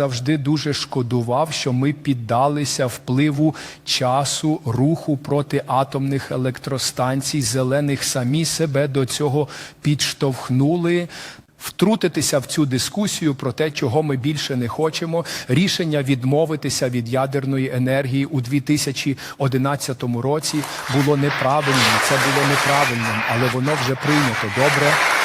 завжди дуже шкодував, що ми піддалися впливу часу руху проти атомних електростанцій. Зелених самі себе до цього підштовхнули. Втрутитися в цю дискусію про те, чого ми більше не хочемо. Рішення відмовитися від ядерної енергії у 2011 році було неправильним. Це було неправильним, але воно вже прийнято добре.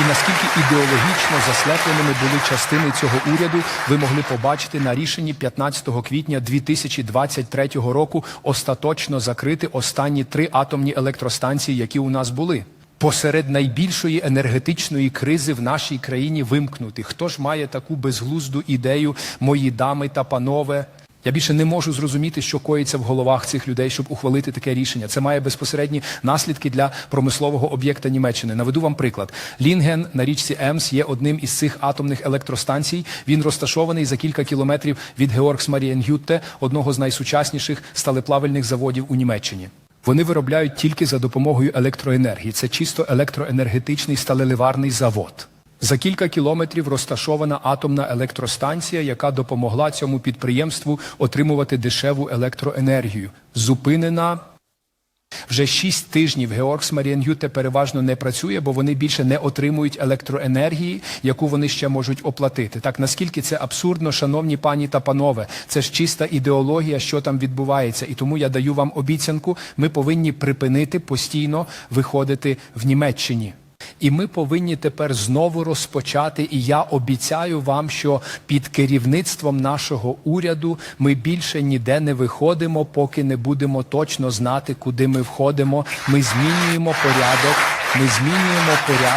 І наскільки ідеологічно заслепленими були частини цього уряду, ви могли побачити на рішенні 15 квітня 2023 року остаточно закрити останні три атомні електростанції, які у нас були. Посеред найбільшої енергетичної кризи в нашій країні вимкнути. Хто ж має таку безглузду ідею, мої дами та панове? Я більше не можу зрозуміти, що коїться в головах цих людей, щоб ухвалити таке рішення. Це має безпосередні наслідки для промислового об'єкта Німеччини. Наведу вам приклад. Лінген на річці Емс є одним із цих атомних електростанцій. Він розташований за кілька кілометрів від Георгс Маріенгютте, одного з найсучасніших сталеплавильних заводів у Німеччині. Вони виробляють тільки за допомогою електроенергії. Це чисто електроенергетичний сталеливарний завод. За кілька кілометрів розташована атомна електростанція, яка допомогла цьому підприємству отримувати дешеву електроенергію. Зупинена вже шість тижнів Георгс Маріенгюте переважно не працює, бо вони більше не отримують електроенергії, яку вони ще можуть оплатити. Так наскільки це абсурдно, шановні пані та панове, це ж чиста ідеологія, що там відбувається. І тому я даю вам обіцянку, ми повинні припинити постійно виходити в Німеччині. І ми повинні тепер знову розпочати. І я обіцяю вам, що під керівництвом нашого уряду ми більше ніде не виходимо, поки не будемо точно знати, куди ми входимо. Ми змінюємо порядок. Ми змінюємо порядок.